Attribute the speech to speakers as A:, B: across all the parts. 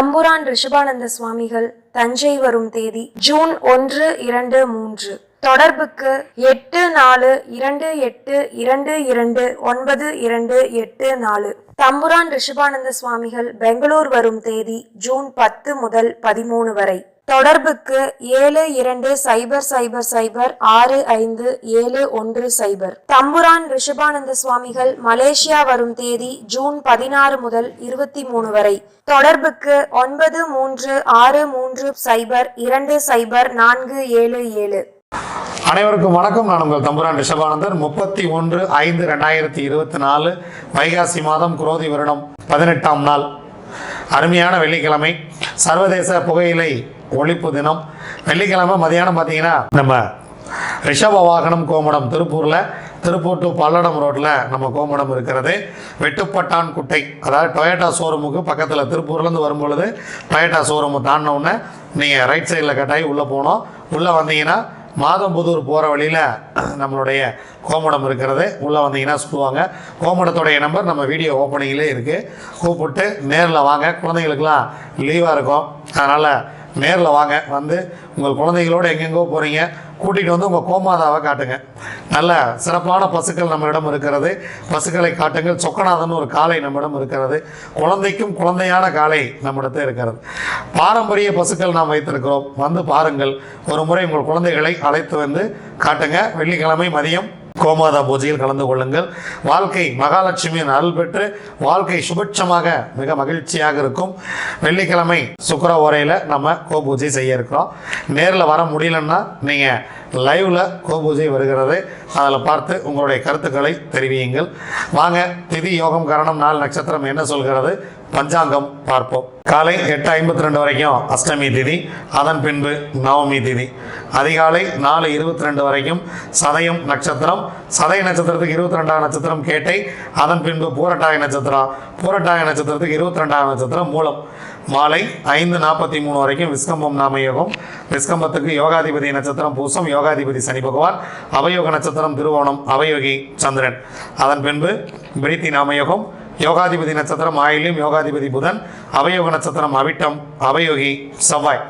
A: தம்புரான் ரிஷபானந்த சுவாமிகள் தஞ்சை வரும் தேதி ஜூன் ஒன்று இரண்டு மூன்று. தொடர்புக்கு எட்டு நாலு இரண்டு எட்டு இரண்டு இரண்டு ஒன்பது இரண்டு எட்டு நாலு. தம்புரான் ரிஷபானந்த சுவாமிகள் பெங்களூர் வரும் தேதி ஜூன் பத்து முதல் பதிமூணு வரை. தொடர்புக்கு ஏழு இரண்டு சைபர் சைபர் சைபர் ஆறு ஐந்து ஏழு ஒன்று சைபர். தம்புரான் ரிஷபானந்த சுவாமிகள் மலேசியா வரும் தேதி ஜூன் பதினாறு முதல் இருபத்தி மூணு வரை. தொடர்புக்கு ஒன்பது மூன்று ஆறு மூன்று சைபர் இரண்டு சைபர் நான்கு ஏழு ஏழு.
B: அனைவருக்கும் வணக்கம். நான் உங்கள் தம்புரான் ரிஷபானந்தர். முப்பத்தி ஒன்று ஐந்து ரெண்டாயிரத்தி இருபத்தி நாலு வைகாசி மாதம் குரோதி வருடம் பதினெட்டாம் நாள். அருமையான வெள்ளிக்கிழமை. சர்வதேச புகையிலை ஒழிப்பு தினம். வெள்ளிக்கிழமை மதியானம் பார்த்தீங்கன்னா நம்ம ரிஷப வாகனம் கோமடம் திருப்பூரில் திருப்பூர் டு பல்லடம் ரோட்டில் நம்ம கோமடம் இருக்கிறது. வெட்டுப்பட்டான் குட்டை அதாவது டொயேட்டா ஷோரூமுக்கு பக்கத்தில் திருப்பூர்லேருந்து வரும்பொழுது டொயேட்டா ஷோரூமை தாண்டினவுடனே நீங்கள் ரைட் சைடில் கட்டாயி உள்ளே போனோம் உள்ளே வந்தீங்கன்னா மாதம்புதூர் போகிற வழியில் நம்மளுடைய கோமடம் இருக்கிறது. உள்ளே வந்தீங்கன்னா சொல்லுவாங்க. கோமடத்துடைய நம்பர் நம்ம வீடியோ ஓப்பனிங்லேயே இருக்குது கூப்பிட்டு நேரில் வாங்க. குழந்தைங்களுக்கெல்லாம் லீவாக இருக்கும். அதனால் நேரில் வாங்க. வந்து உங்கள் குழந்தைகளோடு எங்கெங்கோ போகிறீங்க கூட்டிகிட்டு வந்து உங்கள் கோமாதாவை காட்டுங்க. நல்ல சிறப்பான பசுக்கள் நம்மிடம் இருக்கிறது. பசுக்களை காட்டுங்கள். சொக்கநாதன் ஒரு காளை நம்மிடம் இருக்கிறது. குழந்தைக்கும் குழந்தையான காளை நம்மிடத்தில் இருக்கிறது. பாரம்பரிய பசுக்கள் நாம் வைத்திருக்கிறோம். வந்து பாருங்கள். ஒரு முறை உங்கள் குழந்தைகளை அழைத்து வந்து காட்டுங்க. வெள்ளிக்கிழமை மதியம் கோமாதா பூஜையில் கலந்து கொள்ளுங்கள். வாழ்க்கை மகாலட்சுமியின் அருள் பெற்று வாழ்க்கை சுபட்சமாக மிக மகிழ்ச்சியாக இருக்கும். வெள்ளிக்கிழமை சுக்கர உரையில் நம்ம கோபூஜை செய்ய இருக்கிறோம். நேரில் வர முடியலன்னா நீங்கள் லைவில் கோபூஜை வருகிறது. அதில் பார்த்து உங்களுடைய கருத்துக்களை தெரிவியுங்கள். வாங்க திதி யோகம் கரணம் நாள் நட்சத்திரம் என்ன சொல்கிறது? பஞ்சாங்கம் பார்ப்போம். காலை எட்டு ஐம்பத்தி ரெண்டு வரைக்கும் அஷ்டமி திதி அதன் பின்பு நவமி திதி. அதிகாலை நாலு இருபத்தி ரெண்டு வரைக்கும் சதயம் நட்சத்திரம். சதய நட்சத்திரத்துக்கு இருபத்தி ரெண்டாம் நட்சத்திரம் கேட்டை அதன் பின்பு பூரட்டாய நட்சத்திரம். பூரட்டாய நட்சத்திரத்துக்கு இருபத்தி ரெண்டாம் நட்சத்திரம் மூலம். மாலை ஐந்து நாற்பத்தி மூணு வரைக்கும் விஸ்கம்பம் நாமயோகம். விஸ்கம்பத்துக்கு யோகாதிபதி நட்சத்திரம் பூசம் யோகாதிபதி சனி பகவான். அவயோக நட்சத்திரம் திருவோணம் அவயோகி சந்திரன். அதன் பின்பு பிரீத்தி நாமயோகம். யோகாதிபதி நட்சத்திரம் ஆயிலும் யோகாதிபதி புதன் அவயோக நட்சத்திரம் அவிட்டம் அவயோகி செவ்வாய்.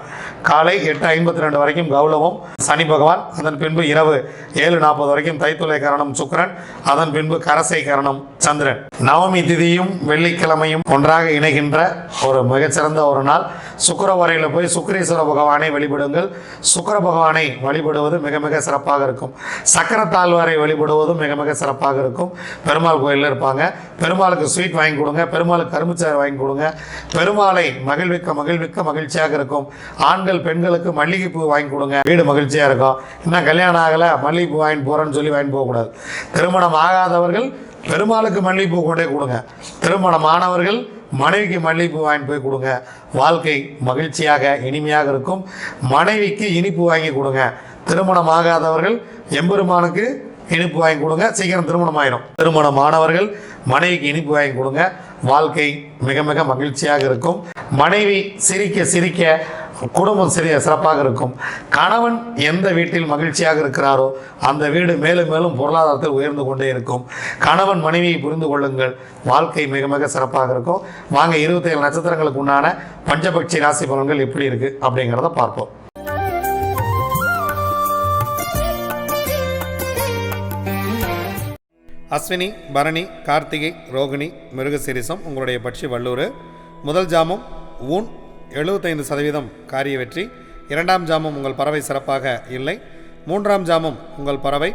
B: காலை எட்டு ஐம்பத்தி ரெண்டு வரைக்கும் கௌலவம் சனி பகவான் அதன் பின்பு இரவு ஏழு நாற்பது வரைக்கும் தைத்துளை கரணம் சுக்கரன் அதன் பின்பு கரசை கரணம் சந்திரன். நவமி திதியும் வெள்ளிக்கிழமையும் ஒன்றாக இணைகின்ற ஒரு மிகச்சிறந்த ஒரு நாள். சுக்கிர வரையில் போய் சுக்கரீஸ்வர பகவானை வழிபடுங்கள். சுக்கிர பகவானை வழிபடுவது மிக மிக சிறப்பாக இருக்கும். சக்கர தாழ்வாரை வழிபடுவதும் மிக மிக சிறப்பாக இருக்கும். பெருமாள் கோயிலில் இருப்பாங்க. பெருமாளுக்கு ஸ்வீட் வாங்கி கொடுங்க. பெருமாளுக்கு கரும்புச்சாறு வாங்கி கொடுங்க. பெருமாளை மகிழ்விக்க மகிழ்விக்க மகிழ்ச்சியாக இருக்கும். ஆண்கள் பெண்களுக்கு மல்லிகைப்பூ வாங்கி கொடுங்க. வீடு மகிழ்ச்சியாக இருக்கும். இன்னும் கல்யாணம் ஆகலை மல்லிகைப்பூ வாங்கிட்டு போகிறேன்னு சொல்லி வாங்கிட்டு போகக்கூடாது. திருமணம் ஆகாதவர்கள் பெருமாளுக்கு மல்லிகைப்பூ கொண்டே கொடுங்க. திருமணம் ஆனவர்கள் மனைவிக்கு மல்லிகைப்பூ வாங்கிட்டு போய் கொடுங்க. வாழ்க்கை மகிழ்ச்சியாக இனிமையாக இருக்கும். மனைவிக்கு இனிப்பு வாங்கி கொடுங்க. திருமணம் ஆகாதவர்கள் எம்பெருமானுக்கு இனிப்பு வாங்கி கொடுங்க. சீக்கிரம் திருமணம் ஆயிடும் திருமணம் ஆனவர்கள் மனைவிக்கு இனிப்பு வாங்கி கொடுங்க. வாழ்க்கை மிக மிக மகிழ்ச்சியாக இருக்கும். மனைவி சிரிக்க சிரிக்க குடும்பம் சிறிய சிறப்பாக இருக்கும். கணவன் எந்த வீட்டில் மகிழ்ச்சியாக இருக்கிறாரோ அந்த வீடு மேலும் மேலும் பொருளாதாரத்தில் உயர்ந்து கொண்டே இருக்கும். கணவன் மனைவியை புரிந்து கொள்ளுங்கள். வாழ்க்கை மிக மிக சிறப்பாக இருக்கும். வாங்க இருபத்தேழு நட்சத்திரங்களுக்கு உண்டான பஞ்சபட்சி ராசி பலன்கள் எப்படி இருக்குது அப்படிங்கிறத பார்ப்போம். அஸ்வினி பரணி கார்த்திகை ரோகிணி மிருகசிரிசம் உங்களுடைய பட்சி வல்லூர் முதல் ஜாமம் ஊன் எழுபத்தைந்து சதவீதம் காரிய வெற்றி. இரண்டாம் ஜாமம் உங்கள் பறவை சிறப்பாக இல்லை. மூன்றாம் ஜாமம் உங்கள் பறவை.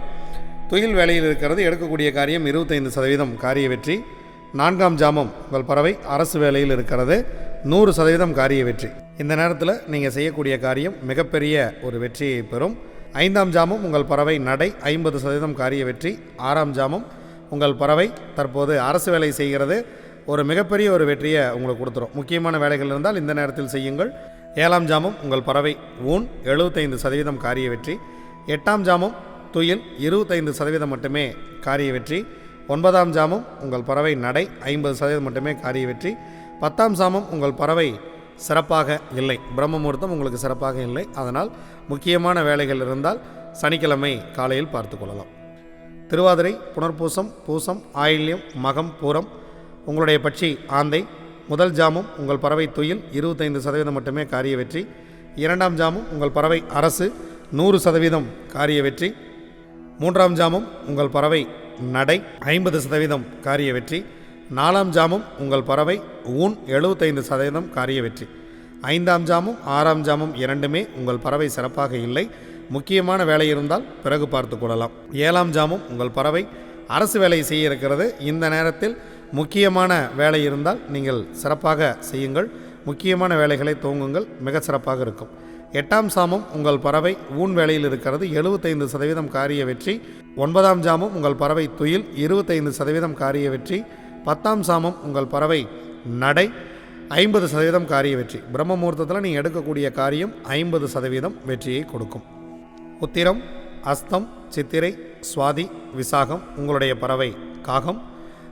B: துயில் வேலையில் இருக்கிறது எடுக்கக்கூடிய காரியம் இருபத்தைந்து சதவீதம் காரிய வெற்றி. நான்காம் ஜாமம் உங்கள் பறவை அரசு வேலையில் இருக்கிறது நூறு சதவீதம் காரிய வெற்றி. இந்த நேரத்தில் நீங்கள் செய்யக்கூடிய காரியம் மிகப்பெரிய ஒரு வெற்றியை பெறும். ஐந்தாம் ஜாமம் உங்கள் பறவை நடை ஐம்பது சதவீதம் காரிய வெற்றி. ஆறாம் ஜாமம் உங்கள் பறவை தற்போது அரசு வேலை செய்கிறது ஒரு மிகப்பெரிய ஒரு வெற்றியை உங்களுக்கு கொடுத்துரும். முக்கியமான வேலைகள் இருந்தால் இந்த நேரத்தில் செய்யுங்கள். ஏழாம் ஜாமம் உங்கள் பறவை ஊன் எழுபத்தைந்து சதவீதம் காரிய வெற்றி. எட்டாம் ஜாமம் துயில் இருபத்தைந்து சதவீதம் மட்டுமே காரிய வெற்றி. ஒன்பதாம் ஜாமம் உங்கள் பறவை நடை ஐம்பது சதவீதம் மட்டுமே காரிய வெற்றி. பத்தாம் சாமம் உங்கள் பறவை சிறப்பாக இல்லை. பிரம்ம முகூர்த்தம் உங்களுக்கு சிறப்பாக இல்லை. அதனால் முக்கியமான வேலைகள் இருந்தால் சனிக்கிழமை காலையில் பார்த்து கொள்ளலாம். திருவாதிரை புனர்பூசம் பூசம் ஆயில்யம் மகம் பூரம் உங்களுடைய பட்சி ஆந்தை. முதல் ஜாமும் உங்கள் பறவை துயில் இருபத்தைந்து சதவீதம் மட்டுமே காரிய வெற்றி. இரண்டாம் ஜாமும் உங்கள் பறவை அரசு நூறு சதவீதம் காரிய வெற்றி. மூன்றாம் ஜாமும் உங்கள் பறவை நடை ஐம்பது சதவீதம் காரிய வெற்றி. நாலாம் ஜாமும் உங்கள் பறவை ஊன் எழுபத்தைந்து சதவீதம் காரிய வெற்றி. ஐந்தாம் ஜாமும் ஆறாம் ஜாமும் இரண்டுமே உங்கள் பறவை சிறப்பாக இல்லை. முக்கியமான வேலை இருந்தால் பிறகு பார்த்து கொள்ளலாம். ஏழாம் ஜாமும் உங்கள் பறவை அரசு வேலை செய்ய இருக்கிறது. இந்த நேரத்தில் முக்கியமான வேலை இருந்தால் நீங்கள் சிறப்பாக செய்யுங்கள். முக்கியமான வேலைகளை துவங்குங்கள். மிக சிறப்பாக இருக்கும். எட்டாம் சாமம் உங்கள் பறவை ஊன் வேலையில் இருக்கிறது. எழுபத்தைந்து சதவீதம் காரிய வெற்றி. ஒன்பதாம் ஜாமம் உங்கள் பறவை துயில். இருபத்தைந்து சதவீதம் காரிய வெற்றி. பத்தாம் சாமம் உங்கள் பறவை நடை. ஐம்பது சதவீதம் காரிய வெற்றி. பிரம்ம முகூர்த்தத்தில் நீங்கள் எடுக்கக்கூடிய காரியம் ஐம்பது சதவீதம் வெற்றியை கொடுக்கும். உத்திரம் அஸ்தம் சித்திரை சுவாதி விசாகம் உங்களுடைய பறவை காகம்.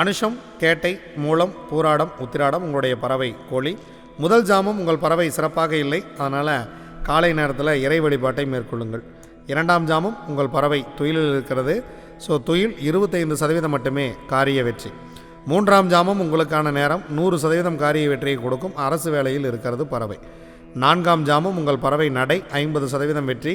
B: அனுஷம் கேட்டை மூலம் பூராடம் உத்திராடம் உங்களுடைய பறவை கோழி. முதல் ஜாமம் உங்கள் பறவை சிறப்பாக இல்லை. அதனால் காலை நேரத்தில் இறை வழிபாட்டை மேற்கொள்ளுங்கள். இரண்டாம் ஜாமம் உங்கள் பறவை துயிலில் இருக்கிறது. ஸோ துயில் இருபத்தைந்து சதவீதம் மட்டுமே காரிய வெற்றி. மூன்றாம் ஜாமம் உங்களுக்கான நேரம் நூறு சதவீதம் காரிய வெற்றியை கொடுக்கும். அரசு வேலையில் இருக்கிறது பறவை. நான்காம் ஜாமம் உங்கள் பறவை நடை ஐம்பது சதவீதம் வெற்றி.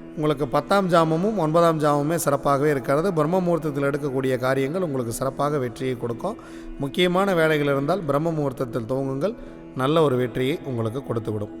B: உங்களுக்கு பத்தாம் ஜாமமும் ஒன்பதாம் ஜாமமே சிறப்பாகவே இருக்கிறது. பிரம்ம முகூர்த்தத்தில் எடுக்கக்கூடிய காரியங்கள் உங்களுக்கு சிறப்பாக வெற்றியை கொடுக்கும். முக்கியமான வேலைகள் இருந்தால் பிரம்ம முகூர்த்தத்தில் துவங்குங்கள். நல்ல ஒரு வெற்றியை உங்களுக்கு கொடுத்துவிடும்.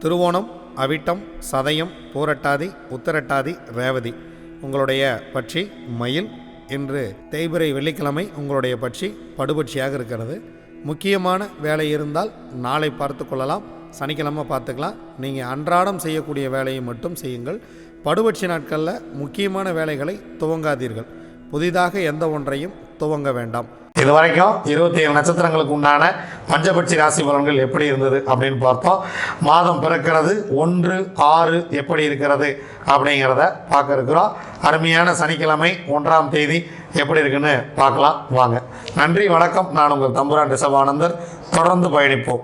B: திருவோணம் அவிட்டம் சதயம் பூரட்டாதி உத்தரட்டாதி ரேவதி. உங்களுடைய பட்சி மயில். இன்று தேய்பிரை வெள்ளிக்கிழமை உங்களுடைய பட்சி படுபட்சியாக இருக்கிறது. முக்கியமான வேலை இருந்தால் நாளை பார்த்து கொள்ளலாம். சனிக்கிழமை பார்த்துக்கலாம். நீங்கள் அன்றாடம் செய்யக்கூடிய வேலையை மட்டும் செய்யுங்கள். படுபட்சி நாட்களில் முக்கியமான வேலைகளை துவங்காதீர்கள். புதிதாக எந்த ஒன்றையும் துவங்க வேண்டாம். இது வரைக்கும் இருபத்தி ஏழு நட்சத்திரங்களுக்கு உண்டான பஞ்சபட்சி ராசி பலன்கள் எப்படி இருந்தது அப்படின்னு பார்த்தோம். மாதம் பிறக்கிறது ஒன்று ஆறு எப்படி இருக்கிறது அப்படிங்கிறத பார்க்க இருக்கிறோம். அருமையான சனிக்கிழமை ஒன்றாம் தேதி எப்படி இருக்குன்னு பார்க்கலாம். வாங்க. நன்றி வணக்கம். நான் உங்கள் தம்புரான் ரிஷபானந்தர். தொடர்ந்து பயணிப்போம்.